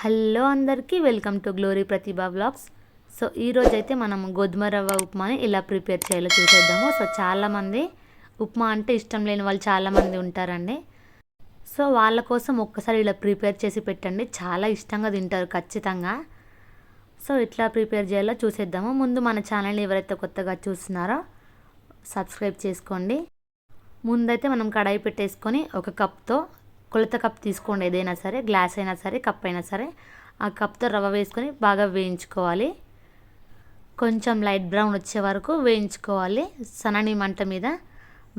Hello అందరికీ welcome to glory Pratibha blogs so ఈరోజు అయితే మనం గోధుమ రవ్వ ఉప్మాని ఇలా ప్రిపేర్ చేయాలో చూసేద్దాము. సో చాలామంది ఉప్మా అంటే ఇష్టం లేని వాళ్ళు చాలామంది ఉంటారండి. సో వాళ్ళ కోసం ఒక్కసారి ఇలా ప్రిపేర్ చేసి పెట్టండి. చాలా ఇష్టంగా తింటారు ఖచ్చితంగా. సో ఇట్లా ప్రిపేర్ చేయాలో చూసేద్దాము. ముందు మన ఛానల్ని ఎవరైతే కొత్తగా చూస్తున్నారో సబ్స్క్రైబ్ చేసుకోండి. ముందైతే మనం కడాయి పెట్టేసుకొని ఒక కప్తో కొలత కప్ తీసుకోండి ఏదైనా సరే గ్లాస్ అయినా సరే కప్ అయినా సరే ఆ కప్తో రవ్వ వేసుకొని బాగా వేయించుకోవాలి. కొంచెం లైట్ బ్రౌన్ వచ్చే వరకు వేయించుకోవాలి. సన్నని మంట మీద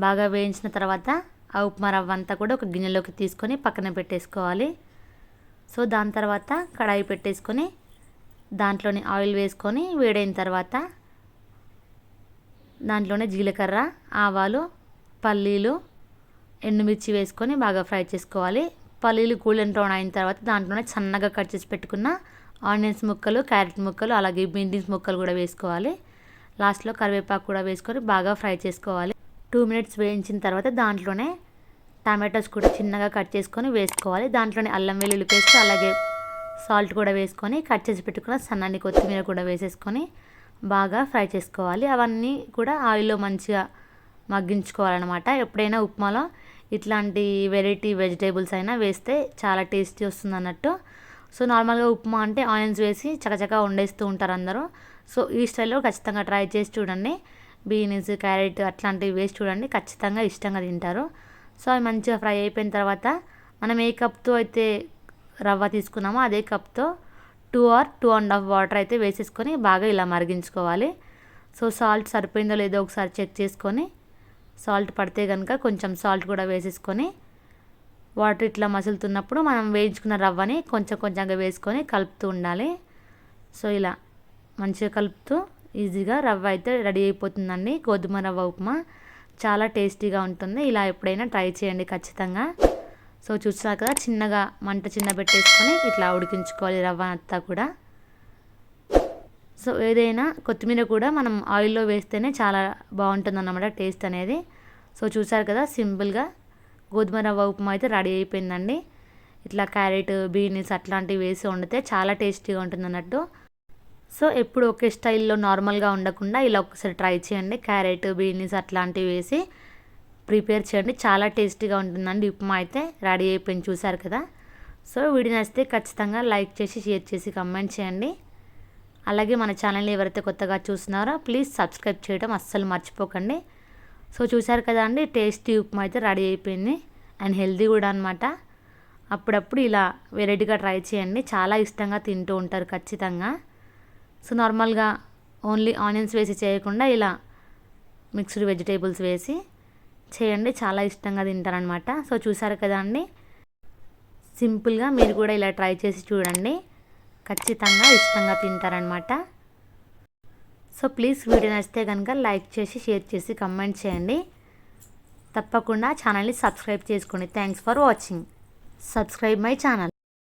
బాగా వేయించిన తర్వాత ఆ ఉప్మా రవ్వ అంతా కూడా ఒక గిన్నెలోకి తీసుకొని పక్కన పెట్టేసుకోవాలి. సో దాని తర్వాత కడాయి పెట్టేసుకొని దాంట్లోని ఆయిల్ వేసుకొని వేడైన తర్వాత దాంట్లోనే జీలకర్ర ఆవాలు పల్లీలు ఎండుమిర్చి వేసుకొని బాగా ఫ్రై చేసుకోవాలి. పల్లీలు కూలెన్ బ్రౌన్ అయిన తర్వాత దాంట్లోనే సన్నగా కట్ చేసి పెట్టుకున్న ఆనియన్స్ ముక్కలు క్యారెట్ ముక్కలు అలాగే బీన్స్ ముక్కలు కూడా వేసుకోవాలి. లాస్ట్లో కరివేపాకు కూడా వేసుకొని బాగా ఫ్రై చేసుకోవాలి. టూ మినిట్స్ వేయించిన తర్వాత దాంట్లోనే టమాటోస్ కూడా చిన్నగా కట్ చేసుకొని వేసుకోవాలి. దాంట్లోనే అల్లం వెల్లుల్లి పేస్ట్ అలాగే సాల్ట్ కూడా వేసుకొని కట్ చేసి పెట్టుకున్న సన్నని కొత్తిమీర కూడా వేసేసుకొని బాగా ఫ్రై చేసుకోవాలి. అవన్నీ కూడా ఆయిల్లో మంచిగా మగ్గించుకోవాలన్నమాట. ఎప్పుడైనా ఉప్మాలో ఇట్లాంటి వెరైటీ వెజిటేబుల్స్ అయినా వేస్తే చాలా టేస్టీ వస్తుంది అన్నట్టు సో నార్మల్గా ఉప్మా అంటే ఆయిల్స్ వేసి చకచకా వండేస్తూ ఉంటారు అందరూ. సో ఈ స్టైల్లో ఖచ్చితంగా ట్రై చేసి చూడండి. బీన్స్ క్యారెట్ అట్లాంటివి వేసి చూడండి. ఖచ్చితంగా ఇష్టంగా తింటారు. సో అవి మంచిగా ఫ్రై అయిపోయిన తర్వాత మనం ఏ కప్తో అయితే రవ్వ తీసుకున్నామో అదే కప్తో two or two and half water అయితే వేసేసుకొని బాగా ఇలా మరిగించుకోవాలి. సో సాల్ట్ సరిపోయిందో లేదో ఒకసారి చెక్ చేసుకొని సాల్ట్ పడితే కనుక కొంచెం సాల్ట్ కూడా వేసేసుకొని వాటర్ ఇట్లా మసులుతున్నప్పుడు మనం వేయించుకున్న రవ్వని కొంచెం కొంచెంగా వేసుకొని కలుపుతూ ఉండాలి. సో ఇలా మంచిగా కలుపుతూ ఈజీగా రవ్వ అయితే రెడీ అయిపోతుందండి. గోధుమ రవ్వ ఉప్మా చాలా టేస్టీగా ఉంటుంది. ఇలా ఎప్పుడైనా ట్రై చేయండి ఖచ్చితంగా. సో చూసారు కదా చిన్నగా మంట చిన్న పెట్టేసుకొని ఇట్లా ఉడికించుకోవాలి రవ్వ అంతా కూడా. సో ఏదైనా కొత్తిమీర కూడా మనం ఆయిల్లో వేస్తేనే చాలా బాగుంటుంది అన్నమాట టేస్ట్ అనేది. సో చూసారు కదా సింపుల్గా గోధుమ రవ్వ ఉప్మా అయితే రెడీ అయిపోయిందండి. ఇట్లా క్యారెట్ బీన్స్ అట్లాంటివి వేసి వండితే చాలా టేస్టీగా ఉంటుంది అన్నట్టు సో ఎప్పుడు ఒకే స్టైల్లో నార్మల్గా ఉండకుండా ఇలా ఒకసారి ట్రై చేయండి. క్యారెట్ బీన్స్ అట్లాంటివి వేసి ప్రిపేర్ చేయండి. చాలా టేస్టీగా ఉంటుందండి ఉప్మా అయితే. రెడీ అయిపోయింది చూసారు కదా. సో వీడియో నచ్చితే ఖచ్చితంగా లైక్ చేసి షేర్ చేసి కమెంట్ చేయండి. అలాగే మన ఛానల్ని ఎవరైతే కొత్తగా చూస్తున్నారో ప్లీజ్ సబ్స్క్రైబ్ చేయడం అస్సలు మర్చిపోకండి. సో చూసారు కదా అండి టేస్టీ ఉప్మా అయితే రెడీ అయిపోయింది. అండ్ హెల్దీ కూడా అనమాట అప్పుడప్పుడు ఇలా వెరైటీగా ట్రై చేయండి. చాలా ఇష్టంగా తింటూ ఉంటారు ఖచ్చితంగా. సో నార్మల్గా ఓన్లీ ఆనియన్స్ వేసి చేయకుండా ఇలా మిక్స్డ్ వెజిటేబుల్స్ వేసి చేయండి. చాలా ఇష్టంగా తింటారనమాట సో చూసారు కదా అండి. సింపుల్గా మీరు కూడా ఇలా ట్రై చేసి చూడండి. ఖచ్చితంగా ఇష్టంగా తింటారనమాట సో ప్లీజ్ వీడియో నచ్చితే కనుక లైక్ చేసి షేర్ చేసి కమెంట్ చేయండి. తప్పకుండా ఛానల్ని సబ్స్క్రైబ్ చేసుకోండి thanks for watching. Subscribe my channel.